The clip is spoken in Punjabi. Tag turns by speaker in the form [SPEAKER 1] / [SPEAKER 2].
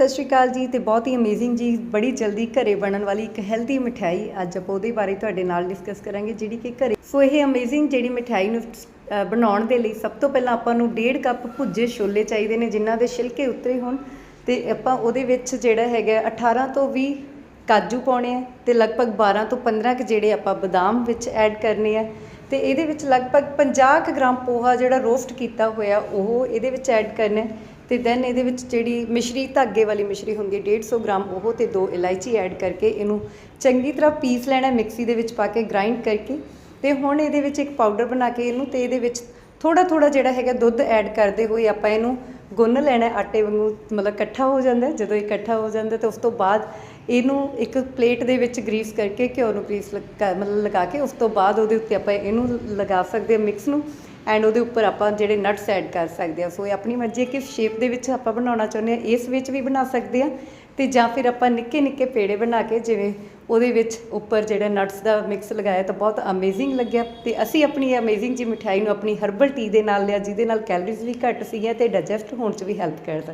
[SPEAKER 1] ਸਤਿ ਸ਼੍ਰੀ ਅਕਾਲ ਜੀ ਤੇ ਬਹੁਤ ਹੀ ਅਮੇਜ਼ਿੰਗ ਜੀ, ਬੜੀ ਜਲਦੀ ਘਰੇ ਬਣਨ ਵਾਲੀ ਇੱਕ ਹੈਲਦੀ ਮਠਿਆਈ ਅੱਜ ਆਪਾਂ ਉਹਦੇ ਬਾਰੇ ਤੁਹਾਡੇ ਨਾਲ ਡਿਸਕਸ ਕਰਾਂਗੇ, ਜਿਹੜੀ ਕਿ ਘਰੇ ਸੋ ਇਹ ਅਮੇਜ਼ਿੰਗ ਜਿਹੜੀ ਮਠਿਆਈ ਨੂੰ ਬਣਾਉਣ ਦੇ ਲਈ ਸਭ ਤੋਂ ਪਹਿਲਾਂ ਆਪਾਂ ਨੂੰ 1.5 ਕੱਪ ਭੁੱਜੇ ਛੋਲੇ ਚਾਹੀਦੇ ਨੇ, ਜਿਨ੍ਹਾਂ ਦੇ ਛਿਲਕੇ ਉਤਰੇ ਹੋਣ ਤੇ ਆਪਾਂ ਉਹਦੇ ਵਿੱਚ ਜਿਹੜਾ ਹੈਗਾ 18 ਤੋਂ 20 ਕਾਜੂ ਪਾਉਣੇ ਆ ਤੇ ਲਗਭਗ 12 ਤੋਂ 15 ਕੁ ਜਿਹੜੇ ਆਪਾਂ ਬਦਾਮ ਵਿੱਚ ਐਡ ਕਰਨੇ ਆ ਤੇ ਇਹਦੇ ਵਿੱਚ ਲਗਭਗ 50 ਕੁ ਗ੍ਰਾਮ ਪੋਹਾ ਜਿਹੜਾ ਰੋਸਟ ਕੀਤਾ ਹੋਇਆ, ਉਹ ਇਹਦੇ ਵਿੱਚ ਐਡ ਕਰਨਾ ਤੇ ਦੈਨ ਇਹਦੇ ਵਿੱਚ ਜਿਹੜੀ ਮਿਸ਼ਰੀ, ਧਾਗੇ ਵਾਲੀ ਮਿਸ਼ਰੀ ਹੁੰਦੀ ਹੈ 150 ਗ੍ਰਾਮ, ਉਹ ਤੇ ਦੋ ਇਲਾਇਚੀ ਐਡ ਕਰਕੇ ਇਹਨੂੰ ਚੰਗੀ ਤਰ੍ਹਾਂ ਪੀਸ ਲੈਣਾ ਮਿਕਸੀ ਦੇ ਵਿੱਚ ਪਾ ਕੇ ਗ੍ਰਾਈਂਡ ਕਰਕੇ। ਤੇ ਹੁਣ ਇਹਦੇ ਵਿੱਚ ਇੱਕ ਪਾਊਡਰ ਬਣਾ ਕੇ ਇਹਨੂੰ ਤੇ ਇਹਦੇ ਵਿੱਚ ਥੋੜਾ ਥੋੜਾ ਜਿਹੜਾ ਹੈਗਾ ਦੁੱਧ ਐਡ ਕਰਦੇ ਹੋਏ ਆਪਾਂ ਇਹਨੂੰ ਗੁੰਨ ਲੈਣਾ ਆਟੇ ਵਾਂਗੂ ਮਤਲਬ ਇਕੱਠਾ ਹੋ ਜਾਂਦਾ ਜਦੋਂ ਇਹ ਇਕੱਠਾ ਹੋ ਜਾਂਦਾ ਤੇ ਉਸ ਤੋਂ ਬਾਅਦ ਇਹਨੂੰ ਇੱਕ ਪਲੇਟ ਦੇ ਵਿੱਚ ਗਰੀਸ ਕਰਕੇ ਘਿਓ ਨੂੰ ਗਰੀਸ ਮਤਲਬ ਲਗਾ ਕੇ ਉਸ ਤੋਂ ਬਾਅਦ ਉਹਦੇ ਉੱਤੇ ਆਪਾਂ ਇਹਨੂੰ ਲਗਾ ਸਕਦੇ ਹਾਂ ਮਿਕਸ ਨੂੰ। ਐਂਡ ਉਹਦੇ ਉੱਪਰ ਆਪਾਂ ਜਿਹੜੇ ਨਟਸ ਐਡ ਕਰ ਸਕਦੇ ਹਾਂ। ਸੋ ਇਹ ਆਪਣੀ ਮਰਜ਼ੀ ਹੈ ਕਿ ਸ਼ੇਪ ਦੇ ਵਿੱਚ ਆਪਾਂ ਬਣਾਉਣਾ ਚਾਹੁੰਦੇ ਹਾਂ। ਇਸ ਵਿੱਚ ਵੀ ਬਣਾ ਸਕਦੇ ਹਾਂ ਤੇ ਜਾਂ ਫਿਰ ਆਪਾਂ ਨਿੱਕੇ ਨਿੱਕੇ ਪੇੜੇ ਬਣਾ ਕੇ, ਜਿਵੇਂ ਉਹਦੇ ਵਿੱਚ ਉੱਪਰ ਜਿਹੜਾ ਨਟਸ ਦਾ ਮਿਕਸ ਲਗਾਇਆ ਤਾਂ ਬਹੁਤ ਅਮੇਜ਼ਿੰਗ ਲੱਗਿਆ। ਤੇ ਅਸੀਂ ਆਪਣੀ ਅਮੇਜ਼ਿੰਗ ਜੀ ਮਠਿਆਈ ਨੂੰ ਆਪਣੀ ਹਰਬਲ ਟੀ ਦੇ ਨਾਲ ਲਿਆ, ਜਿਹਦੇ ਨਾਲ ਕੈਲਰੀਜ਼ ਵੀ ਘੱਟ ਸੀਗੀਆਂ ਤੇ ਡਾਈਜੈਸਟ ਹੋਣ 'ਚ ਵੀ ਹੈਲਪ ਕਰਦਾ।